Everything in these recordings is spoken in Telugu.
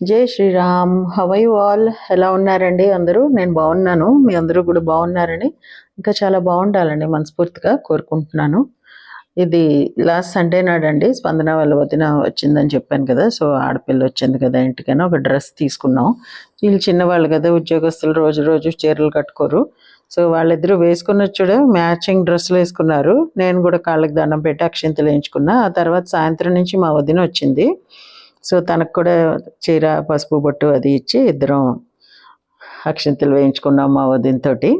జై శ్రీరామ్. హవై వాల్ ఎలా ఉన్నారండి? అందరూ? నేను బాగున్నాను. మీ అందరూ కూడా బాగున్నారని ఇంకా చాలా బాగుండాలని మనస్ఫూర్తిగా కోరుకుంటున్నాను. ఇది లాస్ట్ సండే నాడండి. స్పందన వాళ్ళ వదిన వచ్చిందని చెప్పాను కదా. సో ఆడపిల్ల వచ్చింది కదా ఇంటికైనా ఒక డ్రెస్ తీసుకున్నాం. వీళ్ళు చిన్నవాళ్ళు కదా ఉద్యోగస్తులు రోజు రోజు చీరలు కట్టుకోరు. సో వాళ్ళిద్దరూ వేసుకున్న చూడ మ్యాచింగ్ డ్రెస్సులు వేసుకున్నారు. నేను కూడా కాళ్ళకి దండం పెట్టి అక్షింతలు వేయించుకున్నా. ఆ తర్వాత సాయంత్రం నుంచి మా వదిన వచ్చింది. సో తనకు కూడా చీర పసుపు బొట్టు అది ఇచ్చి ఇద్దరం అక్షింతలు వేయించుకున్నాం మా వదినతోటి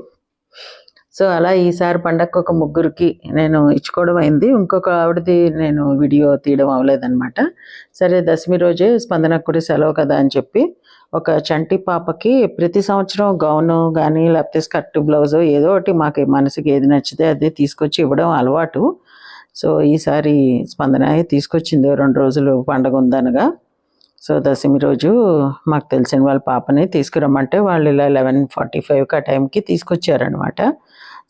సో అలా ఈసారి పండగకు ఒక ముగ్గురికి నేను ఇచ్చుకోవడం అయింది. ఇంకొక ఆవిడది నేను వీడియో తీయడం అవ్వలేదన్నమాట. సరే దశమి రోజే స్పందనకు కూడా సెలవు కదా అని చెప్పి ఒక చంటి పాపకి ప్రతి సంవత్సరం గౌను కానీ లేకపోతే స్కర్ట్ బ్లౌజ్ ఏదో ఒకటి మాకు మనసుకి ఏది నచ్చితే అది తీసుకొచ్చి ఇవ్వడం అలవాటు. సో ఈసారి స్పందన తీసుకొచ్చింది రెండు రోజులు పండగ ఉందనగా. సో దశమి రోజు మాకు తెలిసిన వాళ్ళ పాపని తీసుకురమ్మంటే వాళ్ళు ఇలా లెవెన్ ఫార్టీ ఫైవ్కి ఆ టైంకి తీసుకొచ్చారనమాట.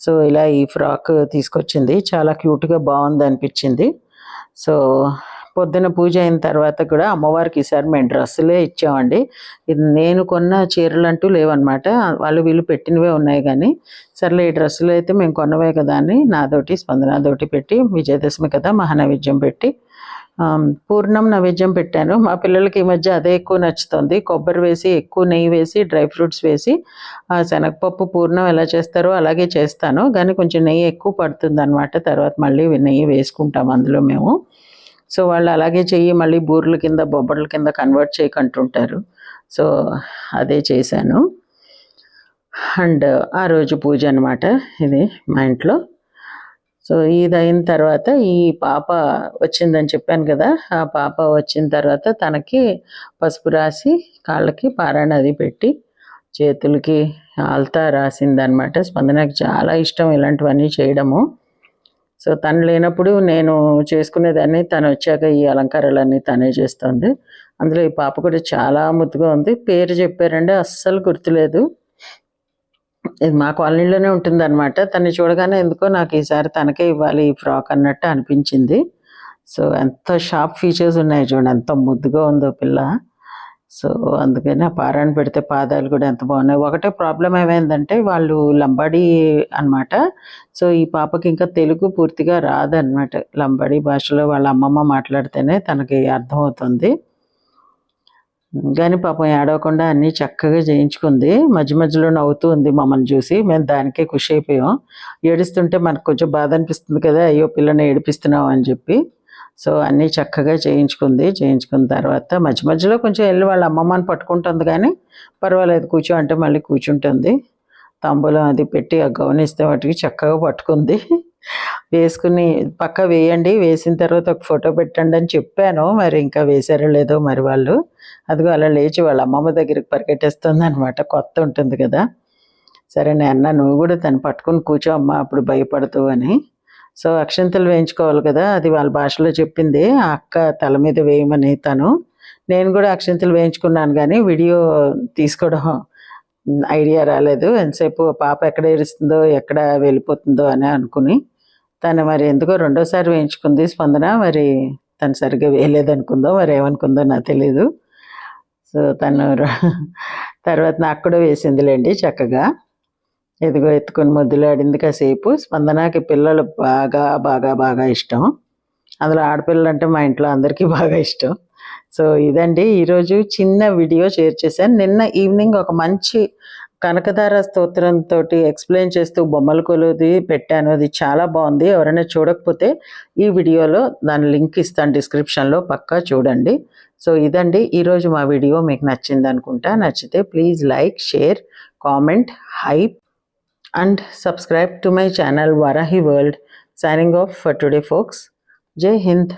సో ఇలా ఈ ఫ్రాక్ తీసుకొచ్చింది. చాలా క్యూట్గా బాగుంది అనిపించింది సో పొద్దున పూజ అయిన తర్వాత కూడా అమ్మవారికి ఈసారి మేము డ్రెస్సులే ఇచ్చామండి. ఇది నేను కొన్న చీరలు అంటూ లేవన్నమాట. వాళ్ళు వీళ్ళు పెట్టినవే ఉన్నాయి కానీ సర్లే ఈ డ్రెస్సులు అయితే మేము కొన్నవే కదా అని నాతోటి స్పందనతోటి పెట్టి విజయదశమి కదా మహానైవేద్యం పెట్టి పూర్ణం నైవేద్యం పెట్టాను. మా పిల్లలకి ఈ మధ్య అదే ఎక్కువ నచ్చుతుంది. కొబ్బరి వేసి ఎక్కువ నెయ్యి వేసి డ్రై ఫ్రూట్స్ వేసి శనగపప్పు పూర్ణం ఎలా చేస్తారో అలాగే చేస్తాను. కానీ కొంచెం నెయ్యి ఎక్కువ పడుతుంది అనమాట తర్వాత మళ్ళీ నెయ్యి వేసుకుంటాం అందులో మేము. సో వాళ్ళు అలాగే చెయ్యి మళ్ళీ బూర్ల కింద బొబ్బర్ల కింద కన్వర్ట్ చేయకంటుంటారు. సో అదే చేశాను. అండ్ ఆ రోజు పూజ అనమాట ఇది మా ఇంట్లో. సో ఇది అయిన తర్వాత ఈ పాప వచ్చిందని చెప్పాను కదా ఆ పాప వచ్చిన తర్వాత తనకి పసుపు రాసి కాళ్ళకి పారాయణ అది పెట్టి చేతులకి ఆల్తా రాసిందనమాట స్పందనకి చాలా ఇష్టం ఇలాంటివన్నీ చేయడము. సో తను లేనప్పుడు నేను చేసుకునేదాన్ని. తను వచ్చాక ఈ అలంకారాలన్నీ తనే చేస్తుంది. అందులో ఈ పాప కూడా చాలా ముద్దుగా ఉంది. పేరు చెప్పారంటే అస్సలు గుర్తులేదు. ఇది మా కాలనీలోనే ఉంటుందన్నమాట. తన్ని తను చూడగానే ఎందుకో నాకు ఈసారి తనకే ఇవ్వాలి ఈ ఫ్రాక్ అన్నట్టు అనిపించింది. సో ఎంత షార్ప్ ఫీచర్స్ ఉన్నాయి చూడండి. ఎంత ముద్దుగా ఉందో పిల్ల. సో అందుకని ఆ పారాయణ పెడితే పాదాలు కూడా ఎంత బాగున్నాయి. ఒకటే ప్రాబ్లం ఏమైందంటే వాళ్ళు లంబాడీ అనమాట సో ఈ పాపకి ఇంకా తెలుగు పూర్తిగా రాదనమాట లంబాడీ భాషలో వాళ్ళ అమ్మమ్మ మాట్లాడితేనే తనకి అర్థమవుతుంది. కానీ పాపం ఏడవకుండా అన్నీ చక్కగా చేయించుకుంది. మధ్య మధ్యలో నవ్వుతూ ఉంది మమ్మల్ని చూసి. మేము దానికే ఖుషి అయిపోయాం. ఏడుస్తుంటే మనకు కొంచెం బాధ అనిపిస్తుంది కదా అయ్యో పిల్లని ఏడిపిస్తున్నాం అని చెప్పి. సో అన్నీ చక్కగా చేయించుకుంది. చేయించుకున్న తర్వాత మధ్య మధ్యలో కొంచెం వెళ్ళి వాళ్ళ అమ్మమ్మని పట్టుకుంటుంది కానీ పర్వాలేదు కూర్చో అంటే మళ్ళీ కూర్చుంటుంది. తాంబూలం అది పెట్టి ఆ గౌనిస్తే వాటికి చక్కగా పట్టుకుంది. వేసుకుని పక్క వేయండి వేసిన తర్వాత ఒక ఫోటో పెట్టండి అని చెప్పాను. మరి ఇంకా వేసారో లేదో మరి వాళ్ళు. అదిగో అలా లేచి వాళ్ళ అమ్మమ్మ దగ్గరికి పరిగెట్టేస్తుంది అనమాట కొత్త ఉంటుంది కదా. సరే నేను నువ్వు కూడా తను పట్టుకుని కూర్చో అమ్మ అప్పుడు భయపడుతూ అని. సో అక్షంతలు వేయించుకోవాలి కదా అది వాళ్ళ భాషలో చెప్పింది. ఆ అక్క తల మీద వేయమని తను. నేను కూడా అక్షంతలు వేయించుకున్నాను కానీ వీడియో తీసుకోవడం ఐడియా రాలేదు. ఎంతసేపు పాప ఎక్కడ ఏడుస్తుందో ఎక్కడ వెళ్ళిపోతుందో అని అనుకుని తను మరి ఎందుకో రెండోసారి వేయించుకుంది స్పందన. మరి తను సరిగ్గా వేయలేదనుకుందో మరి ఏమనుకుందో నాకు తెలీదు. సో తను తర్వాత నాకు కూడా వేసిందిలేండి చక్కగా. ఎదుగు ఎత్తుకొని ముద్దులాడింది కాసేపు స్పందనకి పిల్లలు బాగా బాగా బాగా ఇష్టం. అందులో ఆడపిల్లలు అంటే మా ఇంట్లో అందరికీ బాగా ఇష్టం. సో ఇదండి. ఈరోజు చిన్న వీడియో షేర్ చేశాను. నిన్న ఈవినింగ్ ఒక మంచి కనకధార స్తోత్రంతో ఎక్స్ప్లెయిన్ చేస్తూ బొమ్మల కొలుది పెట్టాను. అది చాలా బాగుంది. ఎవరైనా చూడకపోతే ఈ వీడియోలో దాని లింక్ ఇస్తాను డిస్క్రిప్షన్లో. పక్కా చూడండి. సో ఇదండి ఈరోజు మా వీడియో. మీకు నచ్చింది అనుకుంటా నచ్చితే please like share comment hype. And subscribe to my channel Varahi World. Signing off for today, folks. Jai Hind.